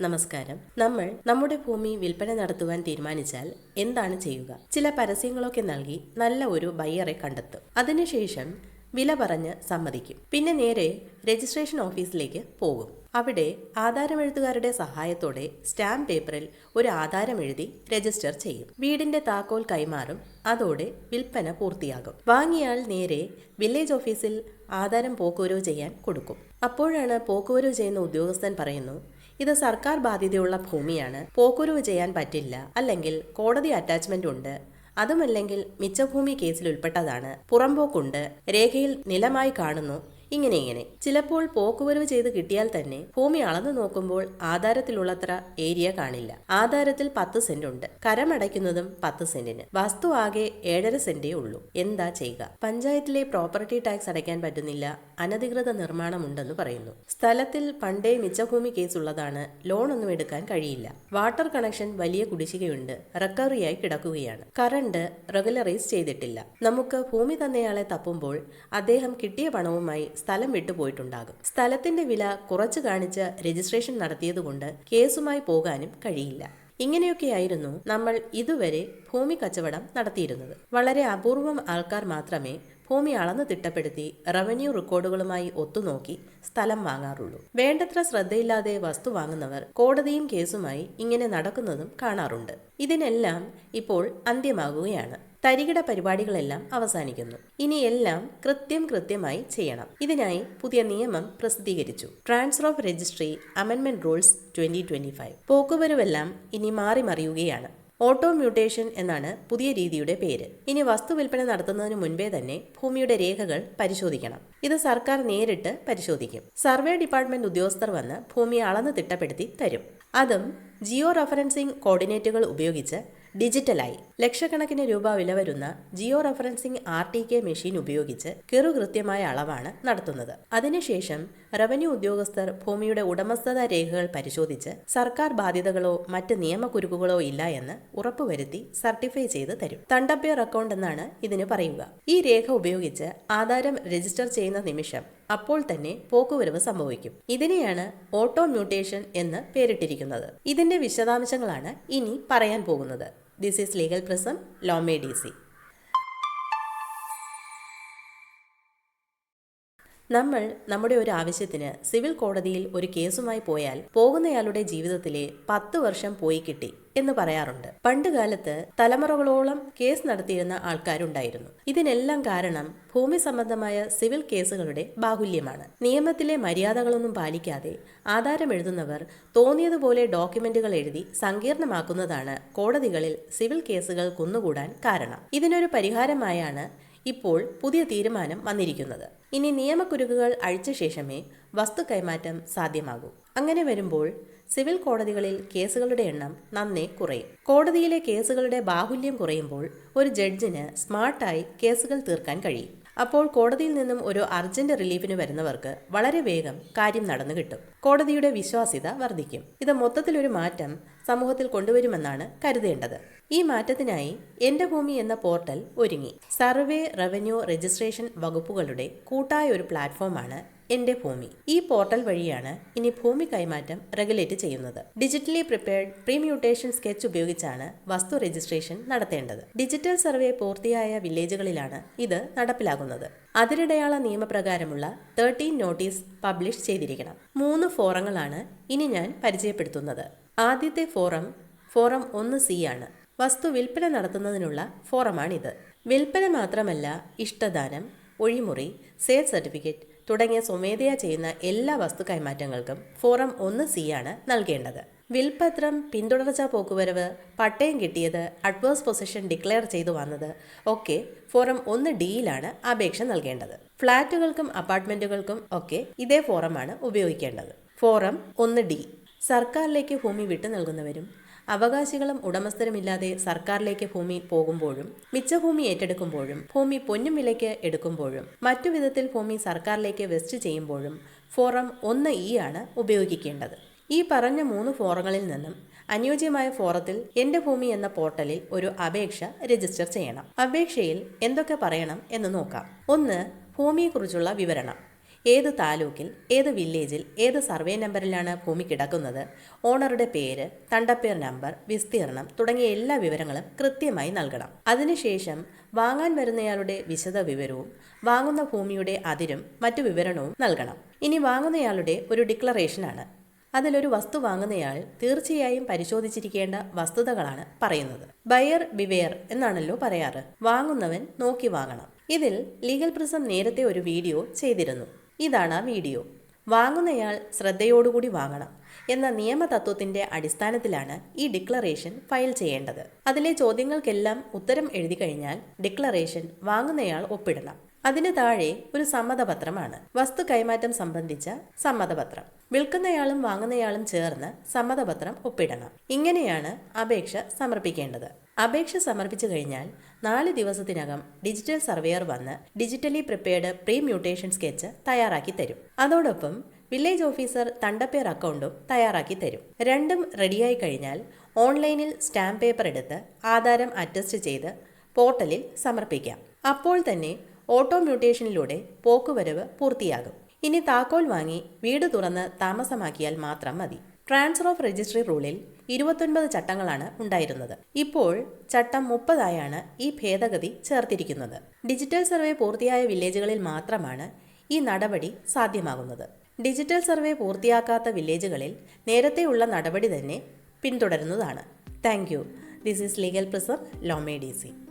നമസ്കാരം. നമ്മൾ നമ്മുടെ ഭൂമി വിൽപ്പന നടത്തുവാൻ തീരുമാനിച്ചാൽ എന്താണ് ചെയ്യുക? ചില പരസ്യങ്ങളൊക്കെ നൽകി നല്ല ഒരു ബയ്യറെ കണ്ടെത്തും. അതിനുശേഷം വില പറഞ്ഞ് സമ്മതിക്കും. പിന്നെ നേരെ രജിസ്ട്രേഷൻ ഓഫീസിലേക്ക് പോകും. അവിടെ ആധാരമെഴുത്തുകാരുടെ സഹായത്തോടെ സ്റ്റാമ്പ് പേപ്പറിൽ ഒരു ആധാരം എഴുതി രജിസ്റ്റർ ചെയ്യും. വീടിന്റെ താക്കോൽ കൈമാറും. അതോടെ വിൽപ്പന പൂർത്തിയാകും. വാങ്ങിയാൽ നേരെ വില്ലേജ് ഓഫീസിൽ ആധാരം പോക്കുവരവ് ചെയ്യാൻ കൊടുക്കും. അപ്പോഴാണ് പോക്കുവരവ് ചെയ്യുന്ന ഉദ്യോഗസ്ഥൻ പറയുന്നു ഇത് സർക്കാർ ബാധ്യതയുള്ള ഭൂമിയാണ്. പോക്കുരുവ് ചെയ്യാൻ പറ്റില്ല. അല്ലെങ്കിൽ കോടതി അറ്റാച്ച്മെന്റ് ഉണ്ട്. അതുമല്ലെങ്കിൽ മിച്ചഭൂമി കേസിൽ ഉൾപ്പെട്ടതാണ്. പുറമ്പോക്കുണ്ട് രേഖയിൽ നിലമായി കാണുന്നു. ഇങ്ങനെ ഇങ്ങനെ. ചിലപ്പോൾ പോക്കുവരവ് ചെയ്ത് കിട്ടിയാൽ തന്നെ ഭൂമി അളന്നു നോക്കുമ്പോൾ ആധാരത്തിലുള്ളത്ര ഏരിയ കാണില്ല. ആധാരത്തിൽ പത്ത് സെന്റ് ഉണ്ട്. കരമടയ്ക്കുന്നതും പത്ത് സെന്റിന്. വസ്തു ആകെ ഏഴര സെന്റേ ഉള്ളൂ. എന്താ ചെയ്യുക? പഞ്ചായത്തിലെ പ്രോപ്പർട്ടി ടാക്സ് അടയ്ക്കാൻ പറ്റുന്നില്ല. അനധികൃത നിർമ്മാണം ഉണ്ടെന്ന് പറയുന്നു. സ്ഥലത്തിൽ പണ്ടേ മിച്ചഭൂമി ലോൺ ഒന്നും എടുക്കാൻ കഴിയില്ല. വാട്ടർ കണക്ഷൻ വലിയ കുടിശ്ശികയുണ്ട്. റിക്കവറിയായി കിടക്കുകയാണ്. കറണ്ട് റെഗുലറൈസ് ചെയ്തിട്ടില്ല. നമുക്ക് ഭൂമി തന്നയാളെ തപ്പുമ്പോൾ അദ്ദേഹം കിട്ടിയ പണവുമായി സ്ഥലം വിട്ടുപോയിട്ടുണ്ടാകും. സ്ഥലത്തിന്റെ വില കുറച്ച് കാണിച്ച് രജിസ്ട്രേഷൻ നടത്തിയതുകൊണ്ട് കേസുമായി പോകാനും കഴിയില്ല. ഇങ്ങനെയൊക്കെയായിരുന്നു നമ്മൾ ഇതുവരെ ഭൂമി കച്ചവടം നടത്തിയിരുന്നത്. വളരെ അപൂർവം ആൾക്കാർ മാത്രമേ ഭൂമി അളന്ന് തിട്ടപ്പെടുത്തി റവന്യൂ റെക്കോർഡുകളുമായി ഒത്തുനോക്കി സ്ഥലം വാങ്ങാറുള്ളൂ. വേണ്ടത്ര ശ്രദ്ധയില്ലാതെ വസ്തു വാങ്ങുന്നവർ കോടതിയും കേസുമായി ഇങ്ങനെ നടക്കുന്നതും കാണാറുണ്ട്. ഇതിനെല്ലാം ഇപ്പോൾ അന്ത്യമാകുകയാണ്. തരികിട പരിപാടികളെല്ലാം അവസാനിക്കുന്നു. ഇനി എല്ലാം കൃത്യം കൃത്യമായി ചെയ്യണം. ഇതിനായി പുതിയ നിയമം പ്രസിദ്ധീകരിച്ചു. ട്രാൻസ്ഫർ ഓഫ് രജിസ്ട്രി അമെൻമെന്റ് റൂൾസ് ട്വന്റി ട്വന്റി ഫൈവ് പോക്കുവരവെല്ലാം ഇനി മാറി മറിയുകയാണ്. ഓട്ടോ മ്യൂട്ടേഷൻ എന്നാണ് പുതിയ രീതിയുടെ പേര്. ഇനി വസ്തു വിൽപ്പന നടത്തുന്നതിന് മുൻപേ തന്നെ ഭൂമിയുടെ രേഖകൾ പരിശോധിക്കണം. ഇത് സർക്കാർ നേരിട്ട് പരിശോധിക്കും. സർവേ ഡിപ്പാർട്ട്മെന്റ് ഉദ്യോഗസ്ഥർ വന്ന് ഭൂമി അളന്ന് തിട്ടപ്പെടുത്തി തരും. അതും ജിയോ റഫറൻസിംഗ് കോർഡിനേറ്റുകൾ ഉപയോഗിച്ച് ഡിജിറ്റലായി. ലക്ഷക്കണക്കിന് രൂപ വില വരുന്ന geo referencing R T K machine ഉപയോഗിച്ച് കൃത്യമായ അളവാണ് നടത്തുന്നത്. അതിനുശേഷം റവന്യൂ ഉദ്യോഗസ്ഥർ ഭൂമിയുടെ ഉടമസ്ഥത രേഖകൾ പരിശോധിച്ച് സർക്കാർ ബാധ്യതകളോ മറ്റ് നിയമക്കുരുക്കുകളോ ഇല്ല എന്ന് ഉറപ്പുവരുത്തി സർട്ടിഫൈ ചെയ്ത് തരും. തണ്ടപ്പേർ അക്കൗണ്ട് എന്നാണ് ഇതിന് പറയുക. ഈ രേഖ ഉപയോഗിച്ച് ആധാരം രജിസ്റ്റർ ചെയ്യുന്ന നിമിഷം അപ്പോൾ തന്നെ പോക്കുവരവ് സംഭവിക്കും. ഇതിനെയാണ് ഓട്ടോ മ്യൂട്ടേഷൻ എന്ന് പേരിട്ടിരിക്കുന്നത്. ഇതിന്റെ വിശദാംശങ്ങളാണ് ഇനി പറയാൻ പോകുന്നത്. ദിസ് ഈസ് ലീഗൽ പ്രസം ലോമേ ഡി സി നമ്മൾ നമ്മുടെ ഒരു ആവശ്യത്തിന് സിവിൽ കോടതിയിൽ ഒരു കേസുമായി പോയാൽ പോകുന്നയാളുടെ ജീവിതത്തിലെ പത്ത് വർഷം പോയി കിട്ടി. എന്ന് പറയാറുണ്ട്. പണ്ട് കാലത്ത് തലമുറകളോളം കേസ് നടത്തിയിരുന്ന ആൾക്കാരുണ്ടായിരുന്നു. ഇതിനെല്ലാം കാരണം ഭൂമി സംബന്ധമായ സിവിൽ കേസുകളുടെ ബാഹുല്യമാണ്. നിയമത്തിലെ മര്യാദകളൊന്നും പാലിക്കാതെ ആധാരം എഴുതുന്നവർ തോന്നിയതുപോലെ ഡോക്യുമെന്റുകൾ എഴുതി സങ്കീർണമാക്കുന്നതാണ് കോടതികളിൽ സിവിൽ കേസുകൾ കുന്നുകൂടാൻ കാരണം. ഇതിനൊരു പരിഹാരമായാണ് ഇപ്പോൾ പുതിയ തീരുമാനം വന്നിരിക്കുന്നത്. ഇനി നിയമക്കുരുക്കുകൾ അഴിച്ച ശേഷമേ വസ്തു കൈമാറ്റം സാധ്യമാകൂ. അങ്ങനെ വരുമ്പോൾ സിവിൽ കോടതികളിൽ കേസുകളുടെ എണ്ണം നന്നേ കുറയും. കോടതിയിലെ കേസുകളുടെ ബാഹുല്യം കുറയുമ്പോൾ ഒരു ജഡ്ജിന് സ്മാർട്ടായി കേസുകൾ തീർക്കാൻ കഴിയും. അപ്പോൾ കോടതിയിൽ നിന്നും ഒരു അർജന്റ് റിലീഫിന് വരുന്നവർക്ക് വളരെ വേഗം കാര്യം നടന്നു കിട്ടും. കോടതിയുടെ വിശ്വാസ്യത വർദ്ധിക്കും. ഇത് മൊത്തത്തിലൊരു മാറ്റം സമൂഹത്തിൽ കൊണ്ടുവരുമെന്നാണ് കരുതേണ്ടത്. ഈ മാറ്റത്തിനായി എന്റെ ഭൂമി എന്ന പോർട്ടൽ ഒരുങ്ങി. സർവേ റവന്യൂ രജിസ്ട്രേഷൻ വകുപ്പുകളുടെ കൂട്ടായ ഒരു പ്ലാറ്റ്ഫോമാണ് എന്റെ ഭൂമി. ഈ പോർട്ടൽ വഴിയാണ് ഇനി ഭൂമി കൈമാറ്റം റെഗുലേറ്റ് ചെയ്യുന്നത്. ഡിജിറ്റലി പ്രിപ്പയർഡ് പ്രീമ്യൂട്ടേഷൻ സ്കെച്ച് ഉപയോഗിച്ചാണ് വസ്തു രജിസ്ട്രേഷൻ നടത്തേണ്ടത്. ഡിജിറ്റൽ സർവേ പൂർത്തിയായ വില്ലേജുകളിലാണ് ഇത് നടപ്പിലാകുന്നത്. അതിരിടയാള നിയമപ്രകാരമുള്ള തേർട്ടീൻ നോട്ടീസ് പബ്ലിഷ് ചെയ്തിരിക്കണം. മൂന്ന് ഫോറങ്ങളാണ് ഇനി ഞാൻ പരിചയപ്പെടുത്തുന്നത്. ആദ്യത്തെ ഫോറം ഫോറം ഒന്ന് സി ആണ്. വസ്തു വിൽപ്പന നടത്തുന്നതിനുള്ള ഫോറമാണിത്. വിൽപ്പന മാത്രമല്ല ഇഷ്ടദാനം ഒഴിമുറി സെയിൽ സർട്ടിഫിക്കറ്റ് തുടങ്ങിയ സ്വമേധയാ ചെയ്യുന്ന എല്ലാ വസ്തു കൈമാറ്റങ്ങൾക്കും ഫോറം ഒന്ന് സി ആണ് നൽകേണ്ടത്. വിൽപത്രം പിന്തുടർച്ചാ പോക്കുവരവ് പട്ടയം കിട്ടിയത് അഡ്വേഴ്സ് പൊസിഷൻ ഡിക്ലെയർ ചെയ്തു വന്നത് ഒക്കെ ഫോറം ഒന്ന് ഡിയിലാണ് അപേക്ഷ നൽകേണ്ടത്. ഫ്ളാറ്റുകൾക്കും അപ്പാർട്ട്മെന്റുകൾക്കും ഒക്കെ ഇതേ ഫോറമാണ് ഉപയോഗിക്കേണ്ടത്. ഫോറം ഒന്ന് ഡി. സർക്കാരിലേക്ക് ഭൂമി വിട്ടു നൽകുന്നവരും അവകാശികളും ഉടമസ്ഥരുമില്ലാതെ സർക്കാരിലേക്ക് ഭൂമി പോകുമ്പോഴും മിച്ചഭൂമി ഏറ്റെടുക്കുമ്പോഴും ഭൂമി പൊന്നും വിലയ്ക്ക് എടുക്കുമ്പോഴും മറ്റു വിധത്തിൽ ഭൂമി സർക്കാരിലേക്ക് വെസ്റ്റ് ചെയ്യുമ്പോഴും ഫോറം ഒന്ന് ഇ ആണ് ഉപയോഗിക്കേണ്ടത്. ഈ പറഞ്ഞ മൂന്ന് ഫോറങ്ങളിൽ നിന്നും അനുയോജ്യമായ ഫോറത്തിൽ എന്റെ ഭൂമി എന്ന പോർട്ടലിൽ ഒരു അപേക്ഷ രജിസ്റ്റർ ചെയ്യണം. അപേക്ഷയിൽ എന്തൊക്കെ പറയണം എന്ന് നോക്കാം. ഒന്ന് ഭൂമിയെക്കുറിച്ചുള്ള വിവരണം. ഏത് താലൂക്കിൽ ഏത് വില്ലേജിൽ ഏത് സർവേ നമ്പറിലാണ് ഭൂമി കിടക്കുന്നത് ഓണറുടെ പേര് തണ്ടപ്പേർ നമ്പർ വിസ്തീർണം തുടങ്ങിയ എല്ലാ വിവരങ്ങളും കൃത്യമായി നൽകണം. അതിനുശേഷം വാങ്ങാൻ വരുന്നയാളുടെ വിശദ വിവരവും വാങ്ങുന്ന ഭൂമിയുടെ അതിരും മറ്റു വിവരണവും നൽകണം. ഇനി വാങ്ങുന്നയാളുടെ ഒരു ഡിക്ലറേഷനാണ്. അതിലൊരു വസ്തു വാങ്ങുന്നയാൾ തീർച്ചയായും പരിശോധിച്ചിരിക്കേണ്ട വസ്തുതകളാണ് പറയുന്നത്. ബയർ ബിവെയർ എന്നാണല്ലോ പറയാറ്. വാങ്ങുന്നവൻ നോക്കി വാങ്ങണം. ഇതിൽ ലീഗൽ പ്രിസം നേരത്തെ ഒരു വീഡിയോ ചെയ്തിരുന്നു. ഇതാണ് ആ വീഡിയോ. വാങ്ങുന്നയാൾ ശ്രദ്ധയോടുകൂടി വാങ്ങണം എന്ന നിയമതത്വത്തിന്റെ അടിസ്ഥാനത്തിലാണ് ഈ ഡിക്ലറേഷൻ ഫയൽ ചെയ്യേണ്ടത്. അതിലെ ചോദ്യങ്ങൾക്കെല്ലാം ഉത്തരം എഴുതി കഴിഞ്ഞാൽ ഡിക്ലറേഷൻ വാങ്ങുന്നയാൾ ഒപ്പിടണം. അതിന് താഴെ ഒരു സമ്മതപത്രമാണ്. വസ്തു കൈമാറ്റം സംബന്ധിച്ച സമ്മതപത്രം. വിൽക്കുന്നയാളും വാങ്ങുന്നയാളും ചേർന്ന് സമ്മതപത്രം ഒപ്പിടണം. ഇങ്ങനെയാണ് അപേക്ഷ സമർപ്പിക്കേണ്ടത്. അപേക്ഷ സമർപ്പിച്ചു കഴിഞ്ഞാൽ നാല് ദിവസത്തിനകം ഡിജിറ്റൽ സർവേയർ വന്ന് digitally prepared pre mutation sketch തയ്യാറാക്കി തരും. അതോടൊപ്പം വില്ലേജ് ഓഫീസർ തണ്ടപ്പേർ അക്കൗണ്ടും തയ്യാറാക്കി തരും. രണ്ടും റെഡിയായി കഴിഞ്ഞാൽ ഓൺലൈനിൽ സ്റ്റാമ്പ് പേപ്പർ എടുത്ത് ആധാരം അറ്റസ്റ്റ് ചെയ്ത് പോർട്ടലിൽ സമർപ്പിക്കാം. അപ്പോൾ തന്നെ ഓട്ടോ മ്യൂട്ടേഷനിലൂടെ പോക്കുവരവ് പൂർത്തിയാകും. ഇനി താക്കോൽ വാങ്ങി വീട് തുറന്ന് താമസമാക്കിയാൽ മാത്രം മതി. ട്രാൻസ്ഫർ ഓഫ് രജിസ്ട്രി റൂളിൽ ഇരുപത്തൊൻപത് ചട്ടങ്ങളാണ് ഉണ്ടായിരുന്നത്. ഇപ്പോൾ ചട്ടം മുപ്പതായാണ് ഈ ഭേദഗതി ചേർത്തിരിക്കുന്നത്. ഡിജിറ്റൽ സർവേ പൂർത്തിയായ വില്ലേജുകളിൽ മാത്രമാണ് ഈ നടപടി സാധ്യമാകുന്നത്. ഡിജിറ്റൽ സർവേ പൂർത്തിയാക്കാത്ത വില്ലേജുകളിൽ നേരത്തെയുള്ള നടപടി തന്നെ പിന്തുടരുന്നതാണ്. Thank you. This is legal prism law made easy.